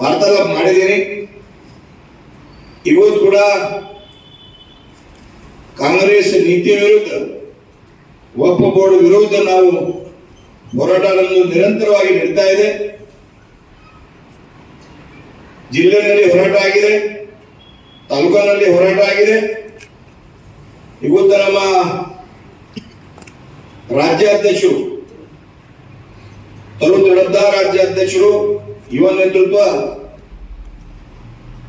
ವಾರ್ತಾಲಾಪ ಮಾಡಿದ್ದೀನಿ. ಇವತ್ತು ಕೂಡ ಕಾಂಗ್ರೆಸ್ ನೀತಿ ವಿರುದ್ಧ ಒಪ್ಪ ಬೋರ್ಡ್ ವಿರುದ್ಧ ನಾವು ಹೋರಾಟವನ್ನು ನಿರಂತರವಾಗಿ ನಡೀತಾ ಇದೆ. ಜಿಲ್ಲೆಯಲ್ಲಿ ಹೋರಾಟ ಆಗಿದೆ, ತಾಲೂಕಿನಲ್ಲಿ ಹೋರಾಟ ಆಗಿದೆ. ಇವತ್ತು ನಮ್ಮ ರಾಜ್ಯಾಧ್ಯಕ್ಷರು ತರುಣ್ ದೊಡ್ಡ ರಾಜ್ಯಾಧ್ಯಕ್ಷರು ಯುವ ನೇತೃತ್ವ,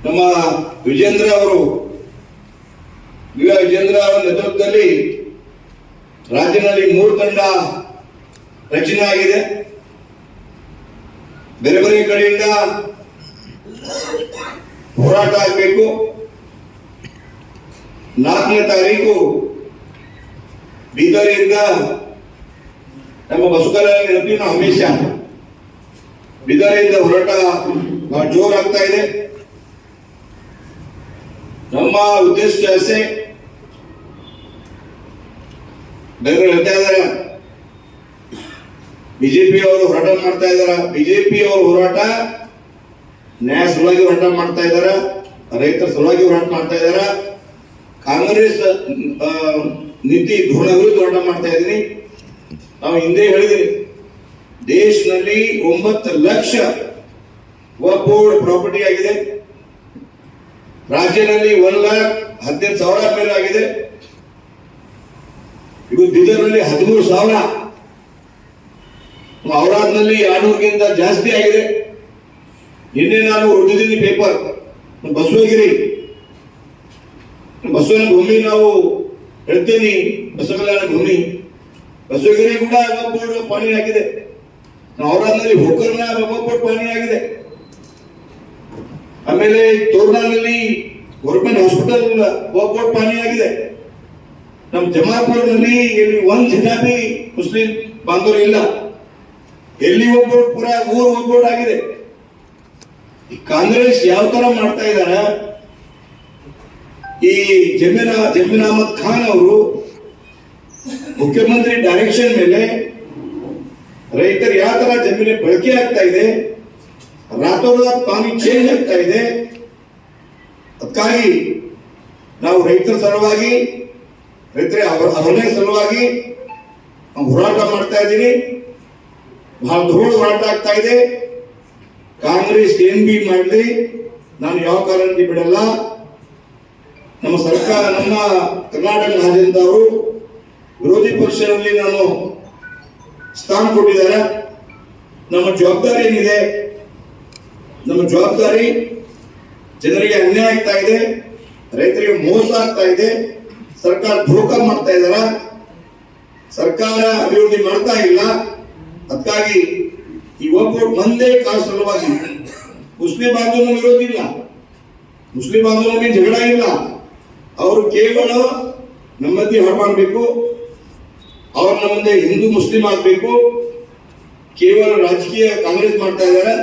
ನಮ್ಮ ವಿಜೇಂದ್ರ ಅವರು. ಯುವ ವಿಜೇಂದ್ರ ಅವರ ನೇತೃತ್ವದಲ್ಲಿ ರಾಜ್ಯದಲ್ಲಿ ಮೂರು ತಂಡ ರಚನೆ ಆಗಿದೆ. ಬೇರೆ ಬೇರೆ ಕಡೆಯಿಂದ ಹೋರಾಟ ಆಗಬೇಕು. ನಾಲ್ಕನೇ ತಾರೀಕು ಬೀದರಿಂದ ನಮ್ಮ ಬಸವಕಲ್ಯಾಣ ನೆನಪಿನ ನಾವು ಹಮೇಶ. ಬಿದರಿಂದ ಹೊರಟ ಜೋರಾಗ್ತಾ ಇದೆ. ನಮ್ಮ ಉದ್ದೇಶ ಜಾಸ್ತಿ ಬೇರೆ ಹೇಳ್ತಾ ಇದಾರ ಬಿಜೆಪಿ ಅವರು ಹೋರಾಟ ಮಾಡ್ತಾ ಇದಾರ ಬಿಜೆಪಿ ಅವರು ಹೋರಾಟ ನ್ಯಾಯ ಸಲುವಾಗಿ ಹೋರಾಟ ಮಾಡ್ತಾ ಇದಾರ ರೈತರ ಸಲುವಾಗಿ ಹೋರಾಟ ಮಾಡ್ತಾ ಇದಾರ ಕಾಂಗ್ರೆಸ್ ನೀತಿ ಧೋರಣೆ ಹೋರಾಟ ಮಾಡ್ತಾ ಇದ್ದೀನಿ. ನಾವು ಹಿಂದೆ ಹೇಳಿದಿರಿ, ದೇಶದಲ್ಲಿ ಒಂಬತ್ತು ಲಕ್ಷ ಬೋರ್ಡ್ ಪ್ರಾಪರ್ಟಿ ಆಗಿದೆ. ರಾಜ್ಯದಲ್ಲಿ ಒಂದ್ ಲ್ಯಾಕ್ ಹದಿನೈದು ಸಾವಿರ ಮೇಲೆ ಆಗಿದೆ. ಇದು ಬಿದರ್ನಲ್ಲಿ ಹದಿಮೂರು ಸಾವಿರ. ಔರಾದ್ನಲ್ಲಿ ಆರ್ನೂರಿಗಿಂತ ಜಾಸ್ತಿ ಆಗಿದೆ. ನಿನ್ನೆ ನಾನು ಹೊಡೆದಿದ್ದೀನಿ ಪೇಪರ್ ಬಸವಗಿರಿ. ಬಸವನ ಭೂಮಿ ನಾವು ಹೇಳ್ತೀನಿ, ಬಸವಕಲ್ಯಾಣ ಭೂಮಿ. ಬಸವಗಿರಿ ಕೂಡ ಒಬ್ಬರು ಪಾಣಿ ಆಗಿದೆ. ಔರಾದ್ನಲ್ಲಿ ಹೋಕರ್ನ ಬೋರ್ಡ್ ಪಾಣಿ ಆಗಿದೆ. ಆಮೇಲೆ ತೋರ್ನಾನಲ್ಲಿ ಗೌರ್ಮೆಂಟ್ ಹಾಸ್ಪಿಟಲ್ ಬೋರ್ಡ್ ಪಾಣಿ ಆಗಿದೆ. ನಮ್ಮ ಜಮಾಪುರದಲ್ಲಿ ಇಲ್ಲಿ ಒಂದ್ ಜನ ಮುಸ್ಲಿಂ ಬಾಂಧವರು ಇಲ್ಲ. ಎಲ್ಲಿ ಒಬ್ಬರು ಪೂರ ಊರು ಒಗ್ಗೂಡ್ ಆಗಿದೆ. ಈ ಕಾಂಗ್ರೆಸ್ ಯಾವ ತರ ಮಾಡ್ತಾ ಇದ್ದಾರ? ಈ ಜಮೀರ್ ಜಮೀರ್ ಅಹಮದ್ ಖಾನ್ ಅವರು ಮುಖ್ಯಮಂತ್ರಿ ಡೈರೆಕ್ಷನ್ ಮೇಲೆ ರೈತರು ಯಾವ ತರ ಜಮೀನು ಬಳಕೆ ಆಗ್ತಾ ಇದೆ, ರಾತೋರಾತ್ ಪಾನಿ ಚೇಂಜ್ ಆಗ್ತಾ ಇದೆ. ಅದಕ್ಕಾಗಿ ನಾವು ರೈತರ ಸಲುವಾಗಿ, ರೈತರ ಅವರ ಸಲುವಾಗಿ ನಾವು ಹೋರಾಟ ಮಾಡ್ತಾ ಇದ್ದೀನಿ ಬಹಳ ಧೂಳು ಹೋರಾಟ ಆಗ್ತಾ ಇದೆ. ಕಾಂಗ್ರೆಸ್ ಎನ್ ಬಿ ಮಾಡಲಿ, ನಾನು ಯಾವ ಕಾರಣಕ್ಕೆ ಬಿಡಲ್ಲ. ನಮ್ಮ ಸರ್ಕಾರ ನಮ್ಮ ಕರ್ನಾಟಕ ರಾಜ್ಯದಿಂದ ಅವರು ವಿರೋಧಿ ಪಕ್ಷದಲ್ಲಿ ನಾನು ಸ್ಥಾನ ಕೊಟ್ಟಿದ್ದಾರೆ. ನಮ್ಮ ಜವಾಬ್ದಾರಿ ಏನಿದೆ? ನಮ್ಮ ಜವಾಬ್ದಾರಿ ಜನರಿಗೆ ಅನ್ಯಾಯ ಆಗ್ತಾ ಇದೆ, ರೈತರಿಗೆ ಮೋಸ ಆಗ್ತಾ ಇದೆ, ಸರ್ಕಾರ ಧೋಖ ಮಾಡ್ತಾ ಇದಾರ ಸರ್ಕಾರ ಅಭಿವೃದ್ಧಿ ಮಾಡ್ತಾ ಇಲ್ಲ. ಅದಕ್ಕಾಗಿ ಈ ಒಬ್ಬರು ಒಂದೇ ಕಾಲ ಸಲುವಾಗಿ ಮುಸ್ಲಿಂ ಬಾಂಧವನ ವಿರೋಧ ಇಲ್ಲ. ಮುಸ್ಲಿಂ ಬಾಂಧವನಿಗೆ ಜಗಳ ಇಲ್ಲ. ಅವರು ಕೇವಲ ನಮ್ಮದಿ ಹಾಳು ಮುಂದೆ ಹಿಂದೂ ಮುಸ್ಲಿಂ ಆಗಬೇಕು. ಕೇವಲ ರಾಜಕೀಯ ಕಾಂಗ್ರೆಸ್ ಮಾಡ್ತಾ ಇದ್ದಾರೆ.